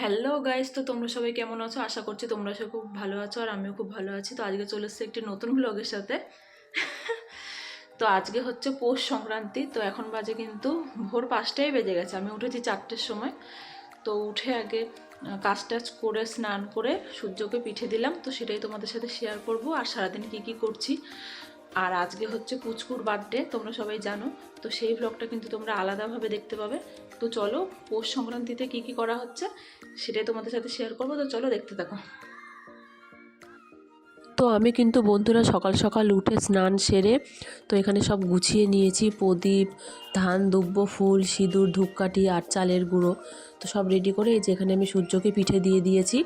Hello guys তো তোমরা সবাই কেমন আছো? আশা করছি তোমরা সবাই খুব ভালো আছো আর আমিও খুব ভালো আছি। তো আজকে চলে এসেছি একটি নতুন ব্লগের সাথে। তো আজকে হচ্ছে পৌষ সংক্রান্তি, তো এখন বাজে কিন্তু ভোর পাঁচটাই বেজে গেছে। আমি উঠেছি চারটের সময়। তো উঠে আগে কাজ টাজ করে, স্নান করে সূর্যকে পিঠে দিলাম। তো সেটাই তোমাদের সাথে শেয়ার করব। আর সারাদিন কী কী করছি? আর আজকে হচ্ছে পুচকুর বার্থডে তোমরা সবাই জানো। তো সেই ব্লগটা কিন্তু তোমরা আলাদাভাবে দেখতে পাবে। তো চলো, পৌষ সংক্রান্তিতে কী কী করা হচ্ছে সেটাই তোমাদের সাথে শেয়ার করব। তো চলো, দেখতে থাকো। তো আমি কিন্তু বন্ধুরা সকাল সকাল উঠে স্নান সেরে, তো এখানে সব গুছিয়ে নিয়েছি। প্রদীপ, ধান, দুব্ব, ফুল, সিঁদুর, ধূপকাঠি আর চালের গুঁড়ো। তো সব রেডি করে এই যে এখানে আমি সূর্যকে পিঠে দিয়ে দিয়েছি।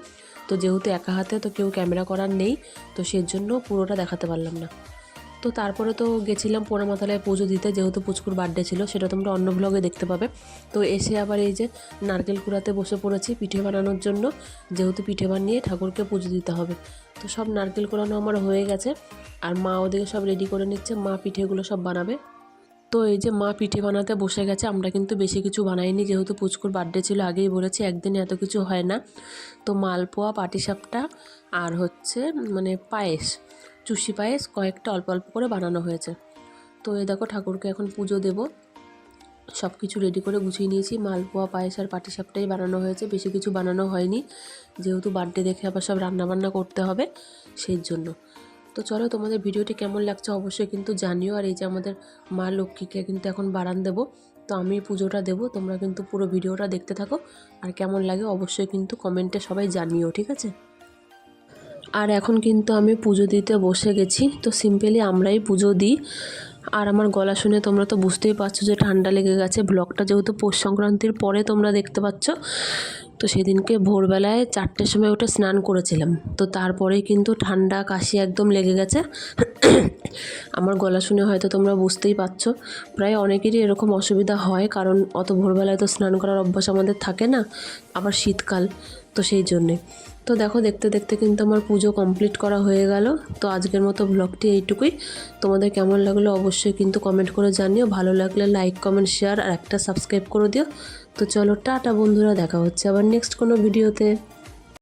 তো যেহেতু একা হাতে, তো কেউ ক্যামেরা করার নেই। তো সেজন্য পুরোটা দেখাতে পারলাম না। তো তারপরে তো গেছিলাম পোড়ামাতালায় পুজো দিতে, যেহেতু পুচকুর বার্থডে ছিল, সেটা তোমরা অন্য ব্লগে দেখতে পাবে। তো এসে আবার এই যে নারকেল কুড়াতে বসে পড়েছি পিঠে বানানোর জন্য, যেহেতু পিঠে বানিয়ে ঠাকুরকে পুজো দিতে হবে। তো সব নারকেল কোড়ানো আমার হয়ে গেছে, আর মা ওদিকে সব রেডি করে নিচ্ছে, মা পিঠেগুলো সব বানাবে। তো এই যে মা পিঠে বানাতে বসে গেছে, আমরা কিন্তু বেশি কিছু বানাইনি, যেহেতু পুচকুর বার্থডে ছিল, আগেই বলেছি, একদিনে এত কিছু হয় না। তো মালপোয়া, পাটিসাপটা, আর হচ্ছে মানে পায়েস। চুষি পায়েস কয়েকটা অল্প অল্প করে বানানো হয়েছে। তো এ দেখো ঠাকুরকে এখন পুজো দেবো। সব কিছু রেডি করে গুছিয়ে নিয়েছি। মালপোয়া, পায়েস আর পাটিসাপটাই বানানো হয়েছে। বেশি কিছু বানানো হয়নি। যেহেতু বার্থডে দেখে আবার সব রান্নাবান্না করতে হবে সেই জন্য। তো চলো তোমাদের ভিডিওটি কেমন লাগছে অবশ্যই কিন্তু জানিও। আর এই যে আমাদের মা লক্ষ্মীকে কিন্তু এখন বারান দেবো। তো আমি পুজোটা দেবো। তোমরা কিন্তু পুরো ভিডিওটা দেখতে থাকো। আর কেমন লাগে অবশ্যই কিন্তু কমেন্টে সবাই জানিও, ঠিক আছে? আর এখন কিন্তু আমি পুজো দিতে বসে গেছি। তো সিম্পলি আমরাই পুজো দিই। আর আমার গলা শুনে তোমরা তো বুঝতেই পারছ যে ঠান্ডা লেগে গেছে। ব্লগটা যেহেতু পৌষ সংক্রান্তির পরে তোমরা দেখতে পাচ্ছ। তো সেদিনকে ভোরবেলায় চারটের সময় উঠে স্নান করেছিলাম। তো তারপরে কিন্তু ঠান্ডা কাশি একদম লেগে গেছে। আমার গলা শুনে হয়তো তোমরা বুঝতেই পারছ। প্রায় অনেকেরই এরকম অসুবিধা হয় কারণ অত ভোরবেলায় তো স্নান করার অভ্যাস আমাদের থাকে না, আবার শীতকাল, তো সেই জন্যে। তো দেখো, দেখতে দেখতে কিন্তু আমার পুজো কমপ্লিট করা হয়ে গেল। তো আজকের মতো ব্লগটি এইটুকুই। তোমাদের কেমন লাগল অবশ্যই কিন্তু কমেন্ট করে জানিও। ভালো লাগলে লাইক, কমেন্ট, শেয়ার আর একটা সাবস্ক্রাইব করে দিও। তো চলো, টাটা বন্ধুরা, দেখা হচ্ছে আবার নেক্সট কোনো ভিডিওতে